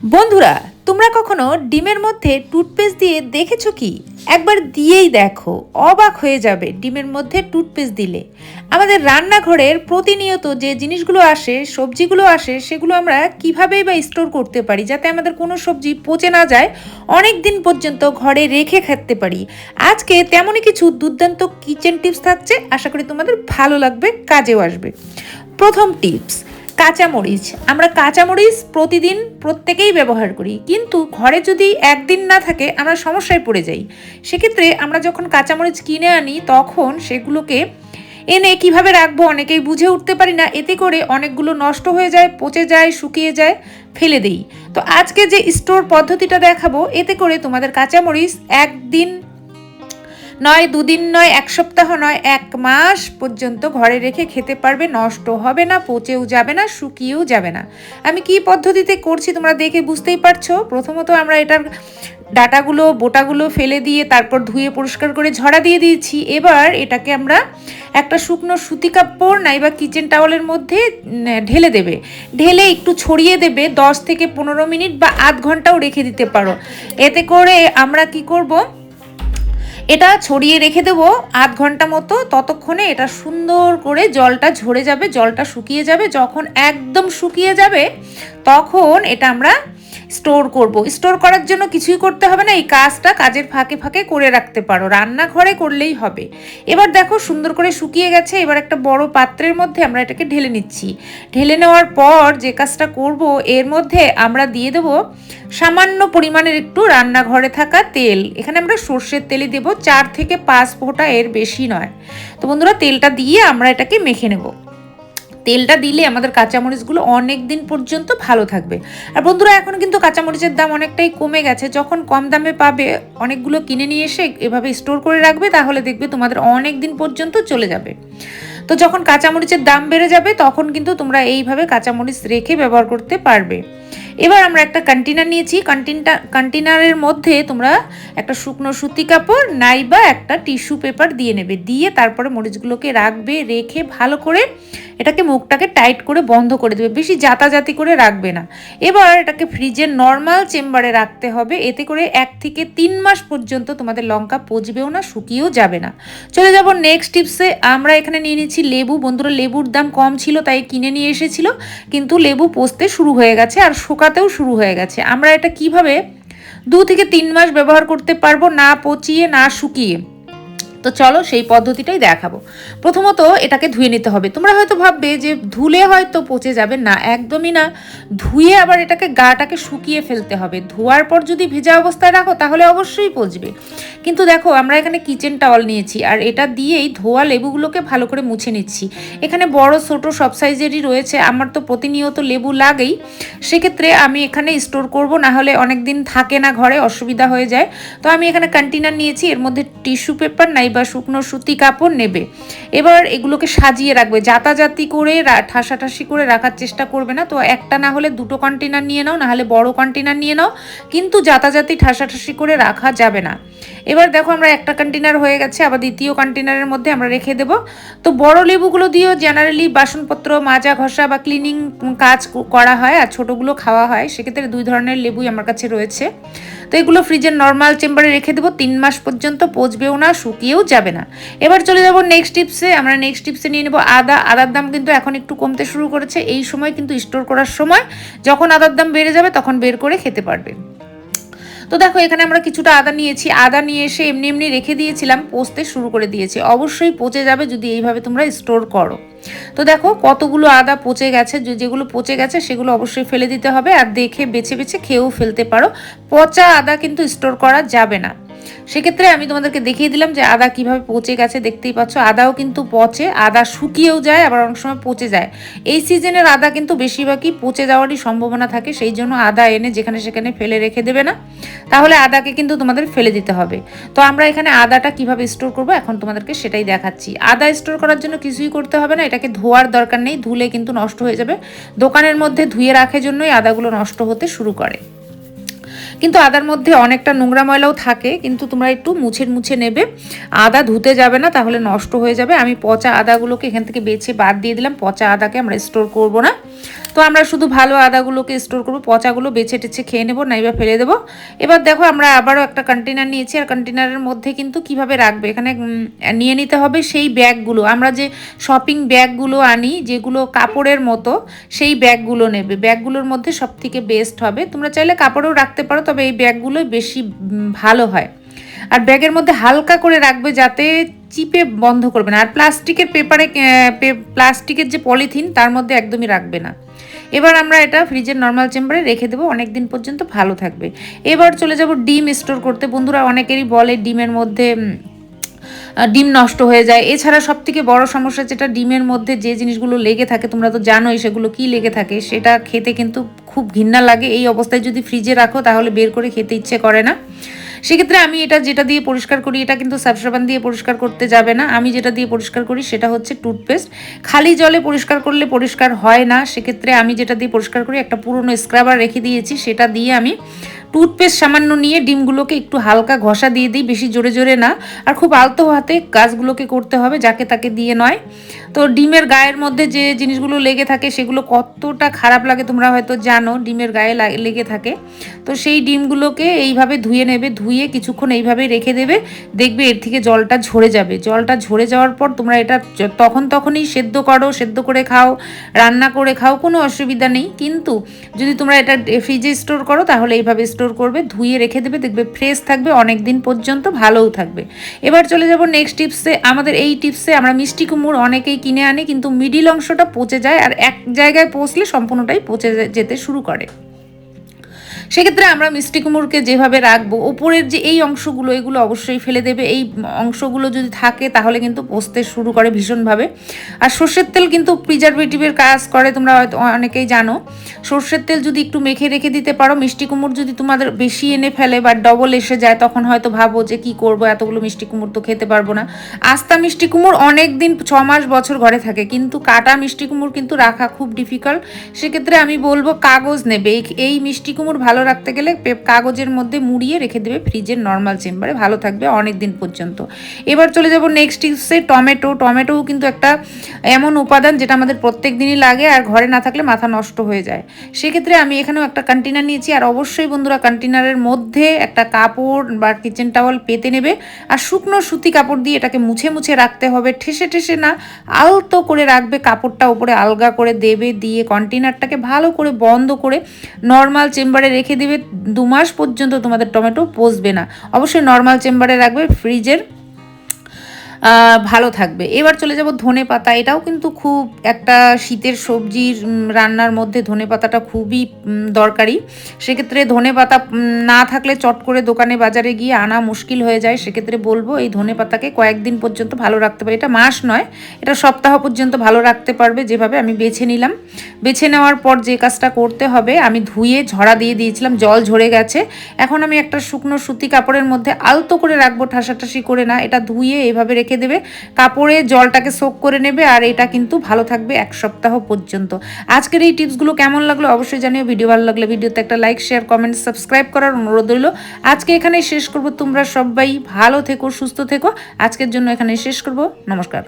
বন্ধুরা, তোমরা কখনো ডিমের মধ্যে টুথপেস্ট দিয়ে দেখেছ কি? একবার দিয়েই দেখো, অবাক হয়ে যাবে ডিমের মধ্যে টুথপেস্ট দিলে। আমাদের রান্নাঘরের প্রতিনিয়ত যে জিনিসগুলো আসে, সবজিগুলো আসে, সেগুলো আমরা কিভাবেই বা স্টোর করতে পারি যাতে আমাদের কোনো সবজি পচে না যায়, অনেক দিন পর্যন্ত ঘরে রেখে খেতে পারি। আজকে তেমনই কিছু দুর্দান্ত কিচেন টিপস থাকছে, আশা করি তোমাদের ভালো লাগবে, কাজেও আসবে। প্রথম টিপস কাঁচামরিচ। আমরা কাঁচামরিচ প্রতিদিন প্রত্যেকেই ব্যবহার করি। কিন্তু ঘরে যদি একদিন না থাকে, আমরা সমস্যায় পড়ে যাই। সেক্ষেত্রে আমরা যখন কাঁচামরিচ কিনে আনি, তখন সেগুলোকে এনে কীভাবে রাখব অনেকেই বুঝে উঠতে পারি না। এতে করে অনেকগুলো নষ্ট হয়ে যায়, পচে যায়, শুকিয়ে যায়, ফেলে দিই। তো আজকে যে স্টোর পদ্ধতিটা দেখাবো, এতে করে তোমাদের কাঁচামরিচ একদিন নয়, দুদিন নয়, এক সপ্তাহ নয়, এক মাস পর্যন্ত ঘরে রেখে খেতে পারবে, নষ্ট হবে না, পচেও যাবে না, শুকিয়েও যাবে না। আমি কি পদ্ধতিতে করছি তোমরা দেখে বুঝতেই পারছ? প্রথমত আমরা এটার ডাটাগুলো, বোটাগুলো ফেলে দিয়ে তারপর ধুয়ে পরিষ্কার করে ঝরা দিয়ে দিয়েছি। এবার এটাকে আমরা একটা শুকনো সুতি কাপড় নাইবা কিচেন টাওয়ালের মধ্যে ঢেলে দেবে। ঢেলে একটু ছড়িয়ে দেবে, দশ থেকে পনেরো মিনিট বা আধ ঘন্টাও রেখে দিতে পারো। এতে করে আমরা কি করব? এটা ছড়িয়ে রেখে দেবো আধ ঘণ্টা মতো। ততক্ষণে এটা সুন্দর করে জলটা ঝরে যাবে, জলটা শুকিয়ে যাবে। যখন একদম শুকিয়ে যাবে, তখন এটা আমরা স্টোর করব। স্টোর করার জন্য কিছুই করতে হবে না, এই কাজটা কাজের ফাঁকে ফাঁকে করে রাখতে পারো। রান্নাঘরে করলেই হবে। এবার দেখো সুন্দর করে শুকিয়ে গেছে, এবার একটা বড় পাত্রের মধ্যে আমরা এটাকে ঢেলে নিচ্ছি। ঢেলে নেওয়ার পর যে কাজটা করব, এর মধ্যে আমরা দিয়ে দেবো সামান্য পরিমাণের একটু রান্নাঘরে থাকা তেল। এখানে আমরা সর্ষের তেলই দেবো, চার থেকে পাঁচ ফোঁটা এর বেশি নয়। তো বন্ধুরা, তেলটা দিয়ে আমরা এটাকে মেখে নেব। তেলটা দিলে আমাদের কাঁচামরিচগুলো অনেক দিন পর্যন্ত ভালো থাকবে। আর বন্ধুরা, এখন কিন্তু কাঁচামরিচের দাম অনেকটাই কমে গেছে। যখন কম দামে পাবে, অনেকগুলো কিনে নিয়ে এসে এভাবে স্টোর করে রাখবে, তাহলে দেখবে তোমাদের অনেক দিন পর্যন্ত চলে যাবে। তো যখন কাঁচামরিচের দাম বেড়ে যাবে, তখন কিন্তু তোমরা এইভাবে কাঁচামরিচ রেখে ব্যবহার করতে পারবে। এবার আমরা একটা কন্টেনার নিয়েছি। কন্টেনটা কন্টেনারের মধ্যে তোমরা একটা শুকনো সুতি কাপড়, নাইবা একটা টিস্যু পেপার দিয়ে নেবে। দিয়ে তারপরে মরিচগুলোকে রাখবে, রেখে ভালো করে এটাকে মুখটাকে টাইট করে বন্ধ করে দেবে, বেশি জাতাজাতি করে রাখবে না। এবার এটাকে ফ্রিজের নর্মাল চেম্বারে রাখতে হবে, এতে করে এক থেকে তিন মাস পর্যন্ত তোমাদের লঙ্কা পচবেও না, শুকিয়েও যাবে না। চলে যাব নেক্সট টিপসে আমরা এখানে নিয়ে নিচ্ছি লেবু। বন্ধুরা, লেবুর দাম কম ছিল, তাই কিনে নিয়ে এসেছিল, কিন্তু লেবু পচতে শুরু হয়ে গেছে আর শুকাতেও শুরু হয়ে গেছে। আমরা এটা কীভাবে দু থেকে তিন মাস ব্যবহার করতে পারব না পচিয়ে, না শুকিয়ে? তো চলো সেই পদ্ধতিটাই দেখাবো। প্রথমত এটাকে ধুয়ে নিতে হবে। তোমরা হয়তো ভাববে যে ধুলে হয়তো পচে যাবে। না, একদমই না। ধুয়ে আবার এটাকে গাটাকে শুকিয়ে ফেলতে হবে। ধোয়ার পর যদি ভেজা অবস্থায় রাখো, তাহলে অবশ্যই পচবে। কিন্তু দেখো, আমরা এখানে কিচেন টাওয়াল নিয়েছি। আর এটা দিয়েই ধোয়া লেবুগুলোকে ভালো করে মুছে নিচ্ছি। এখানে বড়, ছোট সব সাইজেরই রয়েছে। আমার তো প্রতিনিয়ত লেবু লাগেই। সেক্ষেত্রে আমি এখানে স্টোর করব। না হলে অনেক দিন থাকে না ঘরে, অসুবিধা হয়ে যায়। তো আমি এখানে কন্টেনার নিয়েছি। এর মধ্যে টিস্যু পেপার নাই বা শুকনো সুতি কাপড় নেবে। এবার এগুলোকে সাজিয়ে রাখবে। যাতাযাতি করে ঠাসাঠাসি করে রাখার চেষ্টা করবে না। তো একটা না হলে দুটো কন্টেনার নিয়ে নাও নাহলে বড় কন্টেনার নিয়ে নাও। কিন্তু যাতাযাতি ঠাসাঠাসি করে রাখা যাবে না। এবার দেখো আমরা একটা কন্টেনার হয়ে গেছে, আবার দ্বিতীয় কন্টেনারের মধ্যে আমরা রেখে দেব। তো বড় লেবুগুলো দিয়েও জেনারেলি বাসনপত্র, মাজা, ঘষা বা ক্লিনিং কাজ করা হয় আর ছোটোগুলো খাওয়া হয়। সেক্ষেত্রে দুই ধরনের লেবুই আমার কাছে রয়েছে। তো এগুলো ফ্রিজের নর্মাল চেম্বারে রেখে দেবো। তিন মাস পর্যন্ত পচবেও না, শুকিয়েও যাবে না। এবার চলে যাব নেক্সট টিপসে আমরা নেক্সট টিপসে নিয়ে নেব আদা। আদার দাম কিন্তু এখন একটু কমতে শুরু করেছে। এই সময় কিন্তু স্টোর করার সময় যখন আদার দাম বেড়ে যাবে তখন বের করে খেতে পারবে। তো দেখো, এখানে আমরা কিছুটা আদা নিয়েছি। আদা নিয়ে এসে এমনি এমনি রেখে দিয়েছিলাম পচতে শুরু করে দিয়েছি। অবশ্যই পচে যাবে যদি এইভাবে তোমরা স্টোর করো। তো দেখো, কতগুলো আদা পচে গেছে। যেগুলো পচে গেছে সেগুলো অবশ্যই ফেলে দিতে হবে। আর দেখে বেছে বেছে খেয়েও ফেলতে পারো। পচা আদা কিন্তু স্টোর করা যাবে না। সেক্ষেত্রে আমি তোমাদেরকে দেখিয়ে দিলাম যে আদা কীভাবে পচে গেছে, দেখতেই পাচ্ছ। আদাও কিন্তু পচে, আদা শুকিয়েও যায়, আবার অনেক সময় পচে যায়। এই সিজনের আদা কিন্তু বেশিরভাগই পচে যাওয়ারই সম্ভাবনা থাকে, সেই জন্য আদা এনে যেখানে সেখানে ফেলে রেখে দেবে না। তাহলে আদাকে কিন্তু তোমাদের ফেলে দিতে হবে। তো আমরা এখানে আদাটা কীভাবে স্টোর করব, এখন তোমাদেরকে সেটাই দেখাচ্ছি। আদা স্টোর করার জন্য কিছুই করতে হবে না, এটাকে ধোয়ার দরকার নেই, ধুলে কিন্তু নষ্ট হয়ে যাবে। দোকানের মধ্যে ধুয়ে রাখার জন্যই আদাগুলো নষ্ট হতে শুরু করে। কিন্তু আদার মধ্যে অনেকটা নোংরা ময়লাও থাকে, কিন্তু তোমরা একটু মুছে মুছে নেবে। আদা ধুতে যাবে না, তাহলে নষ্ট হয়ে যাবে। আমি পচা আদাগুলোকে এখান থেকে বেছে বাদ দিয়ে দিলাম। পচা আদাকে আমরা স্টোর করব না। তো আমরা শুধু ভালো আদাগুলোকে স্টোর করব, পচাগুলো বেছে টেছে খেয়ে নেব নাইবা ফেলে দেবো। এবার দেখো আমরা আবারও একটা কন্টেনার নিয়েছি, আর কন্টেনারের মধ্যে কিন্তু কীভাবে রাখবে? এখানে নিয়ে নিতে হবে সেই ব্যাগগুলো। আমরা যে শপিং ব্যাগগুলো আনি, যেগুলো কাপড়ের মতো, সেই ব্যাগগুলো নেবে। ব্যাগগুলোর মধ্যে সব থেকে বেস্ট হবে। তোমরা চাইলে কাপড়েও রাখতে পারো, তবে এই ব্যাগগুলোই বেশি ভালো হয়। আর ব্যাগের মধ্যে হালকা করে রাখবে যাতে চিপে বন্ধ করবে না। আর প্লাস্টিকের পেপারে প্লাস্টিকের যে পলিথিন, তার মধ্যে একদমই রাখবে না। এবার আমরা এটা ফ্রিজের নর্মাল চেম্বারে রেখে দেবো। অনেক দিন পর্যন্ত ভালো থাকবে। এবার চলে যাব ডিম স্টোর করতে। বন্ধুরা, অনেকেরই বলে ডিমের মধ্যে ডিম নষ্ট হয়ে যায়। এছাড়া সব থেকে বড় সমস্যা যেটা, ডিমের মধ্যে যে জিনিসগুলো লেগে থাকে, তোমরা তো জানোই সেগুলো কি লেগে থাকে, সেটা খেতে কিন্তু খুব ঘৃণা লাগে। এই অবস্থায় যদি ফ্রিজে রাখো, তাহলে বের করে খেতে ইচ্ছে করে না। সেক্ষেত্রে আমি এটা যেটা দিয়ে পরিষ্কার করি, এটা কিন্তু সাবসাবান দিয়ে পরিষ্কার করতে যাবে না। আমি যেটা দিয়ে পরিষ্কার করি সেটা হচ্ছে টুথপেস্ট। খালি জলে পরিষ্কার করলে পরিষ্কার হয় না। সেক্ষেত্রে আমি যেটা দিয়ে পরিষ্কার করি, একটা পুরনো স্ক্রাবার রেখে দিয়েছি, সেটা দিয়ে আমি টুথপেস্ট সামান্য নিয়ে ডিমগুলোকে একটু হালকা ঘষা দিয়ে দিই, বেশি জোরে জোরে না। আর খুব আলতো হাতে কাজগুলোকে করতে হবে, যাকে তাকে দিয়ে নয়। তো ডিমের গায়ের মধ্যে যে জিনিসগুলো লেগে থাকে সেগুলো কতটা খারাপ লাগে তোমরা হয়তো জানো, ডিমের গায়ে লেগে থাকে। তো সেই ডিমগুলোকে এইভাবে ধুয়ে নেবে, ধুয়ে কিছুক্ষণ এইভাবে রেখে দেবে। দেখবে এর থেকে জলটা ঝরে যাবে। জলটা ঝরে যাওয়ার পর তোমরা এটা তখন তখনই সেদ্ধ করো, সেদ্ধ করে খাও, রান্না করে খাও, কোনো অসুবিধা নেই। কিন্তু যদি তোমরা এটা ফ্রিজে স্টোর করো তাহলে এইভাবে স্টোর করবে, ধুয়ে রেখে দেবে, দেখবে ফ্রেশ থাকবে অনেক দিন পর্যন্ত ভালোও থাকবে। এবার চলে যাব নেক্সট টিপসে আমাদের এই টিপসে আমরা মিষ্টি কুমড় অনেকেই কিনে আনি, কিন্তু মিডিল অংশটা পচে যায় আর এক জায়গায় পচলে সম্পূর্ণটাই পচে যেতে শুরু করে। সেক্ষেত্রে আমরা মিষ্টি কুমড়োকে যেভাবে রাখব, ওপরের যে এই অংশগুলো, এগুলো অবশ্যই ফেলে দেবে। এই অংশগুলো যদি থাকে, তাহলে কিন্তু পচতে শুরু করে ভীষণভাবে। আর সর্ষের তেল কিন্তু প্রিজারভেটিভের কাজ করে, তোমরা হয়তো অনেকেই জানো। সর্ষের তেল যদি একটু মেখে রেখে দিতে পারো, মিষ্টি কুমড় যদি তোমাদের বেশি এনে ফেলে বা ডবল এসে যায়, তখন হয়তো ভাবো যে কি করব, এতগুলো মিষ্টি কুমড় তো খেতে পারব না। আস্তা মিষ্টি কুমড় অনেক দিন ছ মাস বছর ঘরে থাকে, কিন্তু কাটা মিষ্টি কুমড় কিন্তু রাখা খুব ডিফিকাল্ট সেক্ষেত্রে আমি বলব কাগজ নেবে। এই- মিষ্টি কুমড় ভালো রাখতে গেলে কাগজের মধ্যে মুড়িয়ে রেখে দেবে ফ্রিজের নর্মাল চেম্বারে ভালো থাকবে অনেক দিন পর্যন্ত। এবার চলে যাব নেক্সট টিপসে টমেটো। টমেটোও কিন্তু একটা এমন উপাদান যেটা আমাদের প্রত্যেক দিনই লাগে আর ঘরে না থাকলে মাথা নষ্ট হয়ে যায়। সেক্ষেত্রে আমি এখানেও একটা কন্টেনার নিয়েছি আর অবশ্যই বন্ধুরা কন্টেনারের মধ্যে একটা কাপড় বা কিচেন টাওয়াল পেতে নেবে। আর শুকনো সুতি কাপড় দিয়ে এটাকে মুছে মুছে রাখতে হবে। ঠেসে ঠেসে না আলতো করে রাখবে কাপড়টা উপরে আলগা করে দেবে। দিয়ে কন্টেনারটাকে ভালো করে বন্ধ করে নর্মাল চেম্বারে রেখে দেবে দু মাস পর্যন্ত তোমাদের টমেটো পচবে না। অবশ্যই নর্মাল চেম্বারে রাখবে ফ্রিজের ভালো থাকবে। এবার চলে যাব ধনে পাতা। এটাও কিন্তু খুব একটা শীতের সবজির রান্নার মধ্যে ধনে পাতাটা খুবই দরকারি। সেক্ষেত্রে ধনে পাতা না থাকলে চট করে দোকানে বাজারে গিয়ে আনা মুশকিল হয়ে যায়। সেক্ষেত্রে বলব এই ধনে পাতাকে কয়েকদিন পর্যন্ত ভালো রাখতে পারে এটা মাস নয়, এটা সপ্তাহ পর্যন্ত ভালো রাখতে পারবে যেভাবে আমি বেছে নিলাম। বেছে নেওয়ার পর যে কাজটা করতে হবে, আমি ধুয়ে ঝরা দিয়ে দিয়েছিলাম, জল ঝরে গেছে। এখন আমি একটা শুকনো সুতি কাপড়ের মধ্যে আলতো করে রাখব, ঠাসাঠাসি করে না। এটা ধুয়ে এভাবে রেখে দেবে। কাপড়ে জলটাকে সোক করে নেবে আর এটা কিন্তু ভালো থাকবে এক সপ্তাহ পর্যন্ত। আজকের এই টিপসগুলো কেমন লাগল অবশ্যই জানিও। ভিডিও ভালো লাগলে ভিডিওতে একটা লাইক শেয়ার কমেন্ট সাবস্ক্রাইব করার অনুরোধ রইল। আজকে এখানেই শেষ করব। তোমরা সবাই ভালো থেকো, সুস্থ থেকো। আজকের জন্য এখানে শেষ করব। নমস্কার।